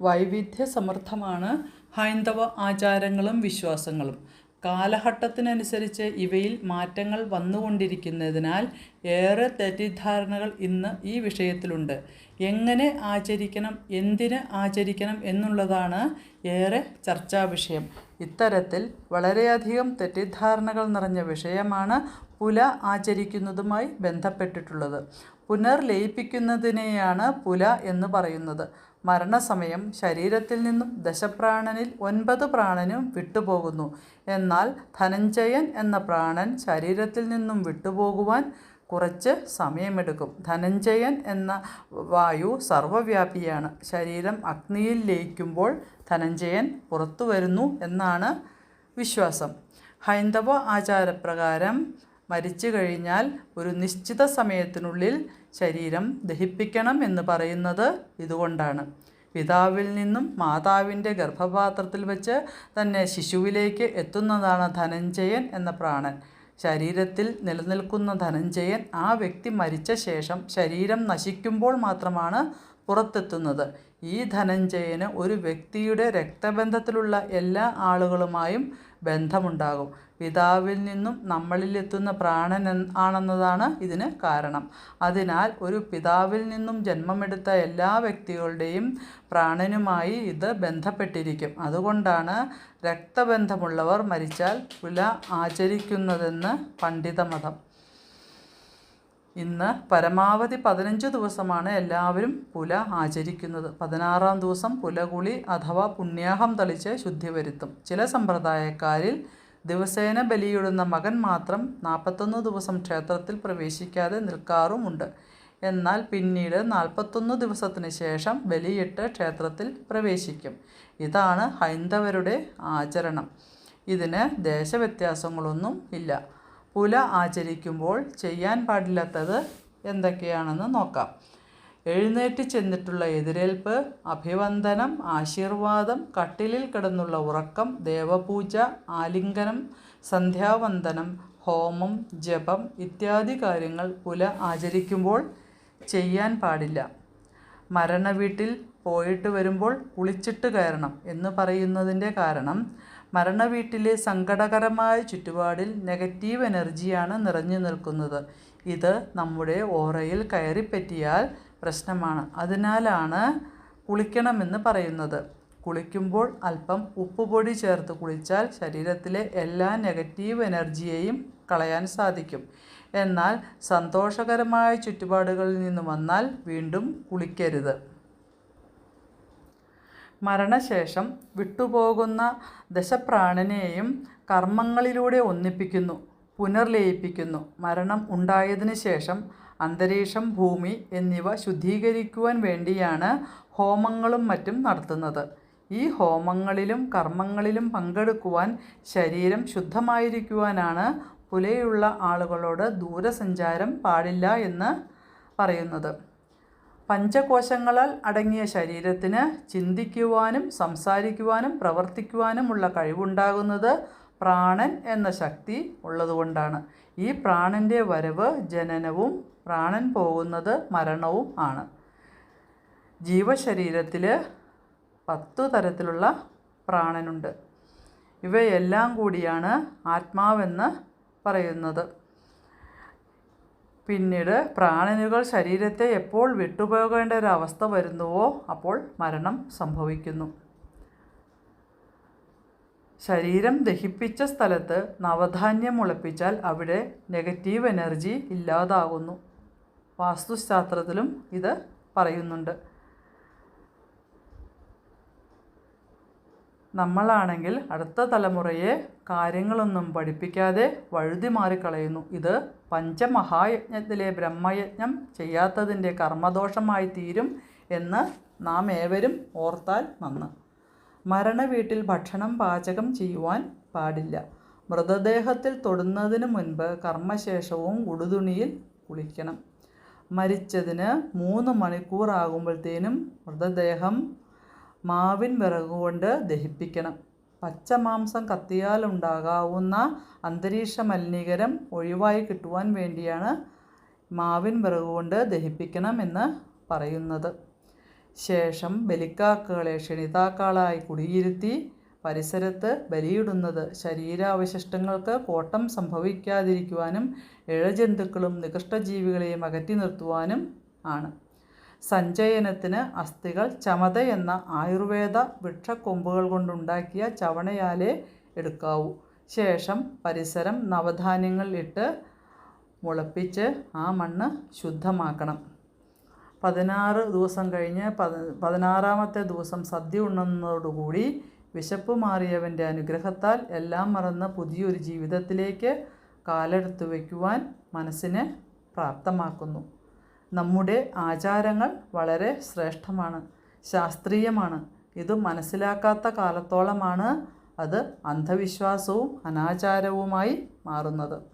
വൈവിധ്യസമൃദ്ധമാണ് ഹൈന്ദവ ആചാരങ്ങളും വിശ്വാസങ്ങളും. കാലഘട്ടത്തിനനുസരിച്ച് ഇവയിൽ മാറ്റങ്ങൾ വന്നുകൊണ്ടിരിക്കുന്നതിനാൽ ഏറെ തെറ്റിദ്ധാരണകൾ ഇന്ന് ഈ വിഷയത്തിലുണ്ട്. എങ്ങനെ ആചരിക്കണം എന്തിന് ആചരിക്കണം എന്നുള്ളതാണ് ഏറെ ചർച്ചാ വിഷയം. ഇത്തരത്തിൽ വളരെയധികം തെറ്റിദ്ധാരണകൾ നിറഞ്ഞ വിഷയമാണ് പുല ആചരിക്കുന്നതുമായി ബന്ധപ്പെട്ടിട്ടുള്ളത്. പുനർലയിപ്പിക്കുന്നതിനെയാണ് പുല എന്ന് പറയുന്നത്. മരണസമയം ശരീരത്തിൽ നിന്നും ദശപ്രാണനിൽ ഒൻപത് പ്രാണനും വിട്ടുപോകുന്നു. എന്നാൽ ധനഞ്ജയൻ എന്ന പ്രാണൻ ശരീരത്തിൽ നിന്നും വിട്ടുപോകുവാൻ കുറച്ച് സമയമെടുക്കും. ധനഞ്ജയൻ എന്ന വായു സർവവ്യാപിയാണ്. ശരീരം അഗ്നിയിൽ ലയിക്കുമ്പോൾ ധനഞ്ജയൻ പുറത്തു വരുന്നു എന്നാണ് വിശ്വാസം. ഹൈന്ദവ ആചാരപ്രകാരം മരിച്ചു കഴിഞ്ഞാൽ ഒരു നിശ്ചിത സമയത്തിനുള്ളിൽ ശരീരം ദഹിപ്പിക്കണം എന്ന് പറയുന്നത് ഇതുകൊണ്ടാണ്. പിതാവിൽ നിന്നും മാതാവിന്റെ ഗർഭപാത്രത്തിൽ വെച്ച് തന്നെ ശിശുവിലേക്ക് എത്തുന്നതാണ് ധനഞ്ജയൻ എന്ന പ്രാണൻ. ശരീരത്തിൽ നിലനിൽക്കുന്ന ധനഞ്ജയൻ ആ വ്യക്തി മരിച്ച ശേഷം ശരീരം നശിക്കുമ്പോൾ മാത്രമാണ് പുറത്തെത്തുന്നത്. ഈ ധനഞ്ജയന് ഒരു വ്യക്തിയുടെ രക്തബന്ധത്തിലുള്ള എല്ലാ ആളുകളുമായും ബന്ധമുണ്ടാകും. പിതാവിൽ നിന്നും നമ്മളിലെത്തുന്ന പ്രാണൻ ആണെന്നതാണ് ഇതിന് കാരണം. അതിനാൽ ഒരു പിതാവിൽ നിന്നും ജന്മമെടുത്ത എല്ലാ വ്യക്തികളുടെയും പ്രാണനുമായി ഇത് ബന്ധപ്പെട്ടിരിക്കും. അതുകൊണ്ടാണ് രക്തബന്ധമുള്ളവർ മരിച്ചാൽ പുല ആചരിക്കുന്നതെന്ന് പണ്ഡിതമതം. ഇന്ന് പരമാവധി പതിനഞ്ച് ദിവസമാണ് എല്ലാവരും പുല ആചരിക്കുന്നത്. പതിനാറാം ദിവസം പുലകുളി അഥവാ പുണ്യാഹം തളിച്ച് ശുദ്ധി വരുത്തും. ചില സമ്പ്രദായക്കാരിൽ ദിവസേന ബലിയിടുന്ന മകൻ മാത്രം നാൽപ്പത്തൊന്ന് ദിവസം ക്ഷേത്രത്തിൽ പ്രവേശിക്കാതെ നിൽക്കാറുമുണ്ട്. എന്നാൽ പിന്നീട് നാൽപ്പത്തൊന്ന് ദിവസത്തിന് ശേഷം ബലിയിട്ട് ക്ഷേത്രത്തിൽ പ്രവേശിക്കും. ഇതാണ് ഹൈന്ദവരുടെ ആചരണം. ഇതിന് ദേശവ്യത്യാസങ്ങളൊന്നും ഇല്ല. പുല ആചരിക്കുമ്പോൾ ചെയ്യാൻ പാടില്ലാത്തത് എന്തൊക്കെയാണെന്ന് നോക്കാം. എഴുന്നേറ്റ് ചെന്നിട്ടുള്ള എതിരേൽപ്പ് അഭിവന്ദനം ആശീർവാദം കട്ടിലിൽ കിടന്നുള്ള ഉറക്കം ദേവപൂജ ആലിംഗനം സന്ധ്യാവന്ദനം ഹോമം ജപം ഇത്യാദി കാര്യങ്ങൾ പുല ആചരിക്കുമ്പോൾ ചെയ്യാൻ പാടില്ല. മരണവീട്ടിൽ പോയിട്ട് വരുമ്പോൾ കുളിച്ചിട്ട് കയറണം എന്ന് പറയുന്നതിന്റെ കാരണം മരണവീട്ടിലെ സങ്കടകരമായ ചുറ്റുപാടിൽ നെഗറ്റീവ് എനർജിയാണ് നിറഞ്ഞു നിൽക്കുന്നത്. ഇത് നമ്മുടെ ഓറയിൽ കയറിപ്പറ്റിയാൽ പ്രശ്നമാണ്. അതിനാലാണ് കുളിക്കണമെന്ന് പറയുന്നത്. കുളിക്കുമ്പോൾ അല്പം ഉപ്പുപൊടി ചേർത്ത് കുളിച്ചാൽ ശരീരത്തിലെ എല്ലാ നെഗറ്റീവ് എനർജിയെയും കളയാൻ സാധിക്കും. എന്നാൽ സന്തോഷകരമായ ചുറ്റുപാടുകളിൽ നിന്ന് വന്നാൽ വീണ്ടും കുളിക്കരുത്. മരണശേഷം വിട്ടുപോകുന്ന ദശപ്രാണനെയും കർമ്മങ്ങളിലൂടെ ഒന്നിപ്പിക്കുന്നു പുനർലയിപ്പിക്കുന്നു. മരണം ഉണ്ടായതിനു ശേഷം അന്തരീക്ഷം ഭൂമി എന്നിവ ശുദ്ധീകരിക്കുവാൻ വേണ്ടിയാണ് ഹോമങ്ങളും മറ്റും നടത്തുന്നത്. ഈ ഹോമങ്ങളിലും കർമ്മങ്ങളിലും പങ്കെടുക്കുവാൻ ശരീരം ശുദ്ധമായിരിക്കുവാനാണ് പുലയുള്ള ആളുകളോട് ദൂരസഞ്ചാരം പാടില്ല എന്ന് പറയുന്നത്. പഞ്ചകോശങ്ങളാൽ അടങ്ങിയ ശരീരത്തിന് ചിന്തിക്കുവാനും സംസാരിക്കുവാനും പ്രവർത്തിക്കുവാനുമുള്ള കഴിവുണ്ടാകുന്നത് പ്രാണൻ എന്ന ശക്തി ഉള്ളതുകൊണ്ടാണ്. ഈ പ്രാണന്റെ വരവ് ജനനവും പ്രാണൻ പോകുന്നത് മരണവും ആണ്. ജീവശരീരത്തിൽ പത്തു തരത്തിലുള്ള പ്രാണനുണ്ട്. ഇവയെല്ലാം കൂടിയാണ് ആത്മാവെന്ന് പറയുന്നത്. പിന്നീട് പ്രാണനുകൾ ശരീരത്തെ എപ്പോൾ വിട്ടുപോകേണ്ട ഒരു അവസ്ഥ വരുന്നുവോ അപ്പോൾ മരണം സംഭവിക്കുന്നു. ശരീരം ദഹിപ്പിച്ച സ്ഥലത്ത് നവധാന്യം മുളപ്പിച്ചാൽ അവിടെ നെഗറ്റീവ് എനർജി ഇല്ലാതാകുന്നു. വാസ്തുശാസ്ത്രത്തിലും ഇത് പറയുന്നുണ്ട്. നമ്മളാണെങ്കിൽ അടുത്ത തലമുറയെ കാര്യങ്ങളൊന്നും പഠിപ്പിക്കാതെ വഴുതി മാറിക്കളയുന്നു. ഇത് പഞ്ചമഹായജ്ഞത്തിലെ ബ്രഹ്മയജ്ഞം ചെയ്യാത്തതിന്റെ കർമ്മദോഷമായി തീരും എന്ന് നാം ഏവരും ഓർത്താൽ നന്ന്. മരണവീട്ടിൽ ഭക്ഷണം പാചകം ചെയ്യുവാൻ പാടില്ല. മൃതദേഹത്തിൽ തൊടുന്നതിന് മുൻപ് കർമ്മശേഷവും ഉടുതുണിയിൽ കുളിക്കണം. മരിച്ചതിന് മൂന്ന് മണിക്കൂർ ആകുമ്പോഴത്തേനും മൃതദേഹം മാവിൻ വിറകുകൊണ്ട് ദഹിപ്പിക്കണം. പച്ചമാംസം കത്തിയാൽ ഉണ്ടാകാവുന്ന അന്തരീക്ഷ മലിനീകരം ഒഴിവായി കിട്ടുവാൻ വേണ്ടിയാണ് മാവിൻ വിറകുകൊണ്ട് ദഹിപ്പിക്കണം എന്ന് പറയുന്നത്. ശേഷം ബലിക്കാക്കകളെ ക്ഷണിതാക്കളായി കുടിയിരുത്തി പരിസരത്ത് ബലിയിടുന്നത് ശരീരാവശിഷ്ടങ്ങൾക്ക് കോട്ടം സംഭവിക്കാതിരിക്കുവാനും ഇഴജന്തുക്കളും നികൃഷ്ടജീവികളെയും അകറ്റി നിർത്തുവാനും ആണ്. സഞ്ചയനത്തിന് അസ്ഥികൾ ചമത എന്ന ആയുർവേദ വൃക്ഷക്കൊമ്പുകൾ കൊണ്ടുണ്ടാക്കിയ ചവണയാലേ എടുക്കാവൂ. ശേഷം പരിസരം നവധാന്യങ്ങൾ ഇട്ട് മുളപ്പിച്ച് ആ മണ്ണ് ശുദ്ധമാക്കണം. പതിനാറ് ദിവസം കഴിഞ്ഞ് പതി പതിനാറാമത്തെ ദിവസം സദ്യ ഉണ്ണുന്നതോടുകൂടി വിശപ്പ് മാറിയവന്റെ അനുഗ്രഹത്താൽ എല്ലാം മറന്ന് പുതിയൊരു ജീവിതത്തിലേക്ക് കാലെടുത്തു വയ്ക്കുവാൻ മനസ്സിനെ പ്രാപ്തമാക്കുന്നു. നമ്മുടെ ആചാരങ്ങൾ വളരെ ശ്രേഷ്ഠമാണ് ശാസ്ത്രീയമാണ്. ഇത് മനസ്സിലാക്കാത്ത കാലത്തോളമാണ് അത് അന്ധവിശ്വാസവും അനാചാരവുമായി മാറുന്നത്.